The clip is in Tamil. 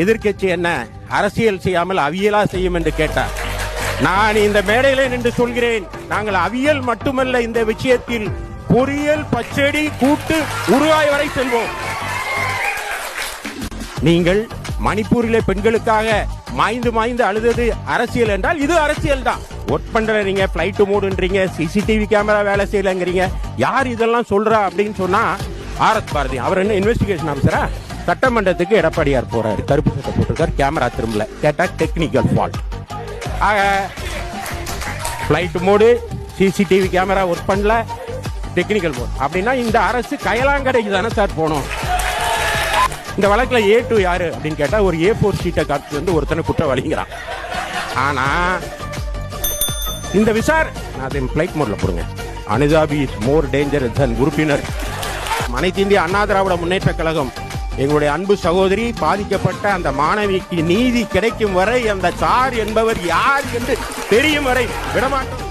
எதிர்க்கட்சி என்ன அரசியல் செய்யாமல் அவியலா செய்யும் என்று கேட்டார். நான் இந்த மேடையிலே நின்று சொல்கிறேன் நாங்கள் அவியல் மட்டுமல்ல இந்த விஷயத்தில் பொறியியல் பச்சடி கூட்டு உருவாய் வரை செல்வோம். நீங்கள் மணிப்பூரிலே பெண்களுக்காக மாய்ந்து மாய்ந்து அழுதது அரசியல் என்றால் இது அரசியல் தான். ஒர்க் பண்றீங்க? பிளைட் மூடுன்றீங்க சிசிடிவி கேமரா வேலை செய்யலங்கிறீங்க. யார் இதெல்லாம் சொல்றா அப்படின்னு சொன்னா ஆரத் பாரதி. அவர் என்ன இன்வெஸ்டிகேஷன் ஆஃபீஸரா சட்டமன்றத்துக்கு எடப்பாடியார் போறாரு. கருப்பு சட்டை போட்டிருக்கார். கேமரா திரும்பல. கேட்டா டெக்னிக்கல் ஃபால்ட் ஆக flight mode CCTV camera work பண்ணல. டெக்னிக்கல் மோட் அப்படின்னா இந்த அரசு கயலாங்கடைக்கு தானே சார் போகணும். இந்த வழக்கில் ஏ டூ யாரு அப்படின்னு கேட்டால் ஒரு ஏ ஃபோர் ஷீட்டை காட்டு வந்து ஒருத்தனை குற்றவாளிங்கிறான் ஆனால் இந்த விசார் நான் அதை பிளைட் மோடில் போடுங்க. அனுதாபி இஸ் மோர் டேஞ்சர் தன் உறுப்பினர். அனைத்து இந்திய அண்ணா திராவிட முன்னேற்ற கழகம் எங்களுடைய அன்பு சகோதரி பாதிக்கப்பட்ட அந்த மாணவிக்கு நீதி கிடைக்கும் வரை அந்த சார் என்பவர் யார் என்று தெரியும் வரை விடமாட்டோம்.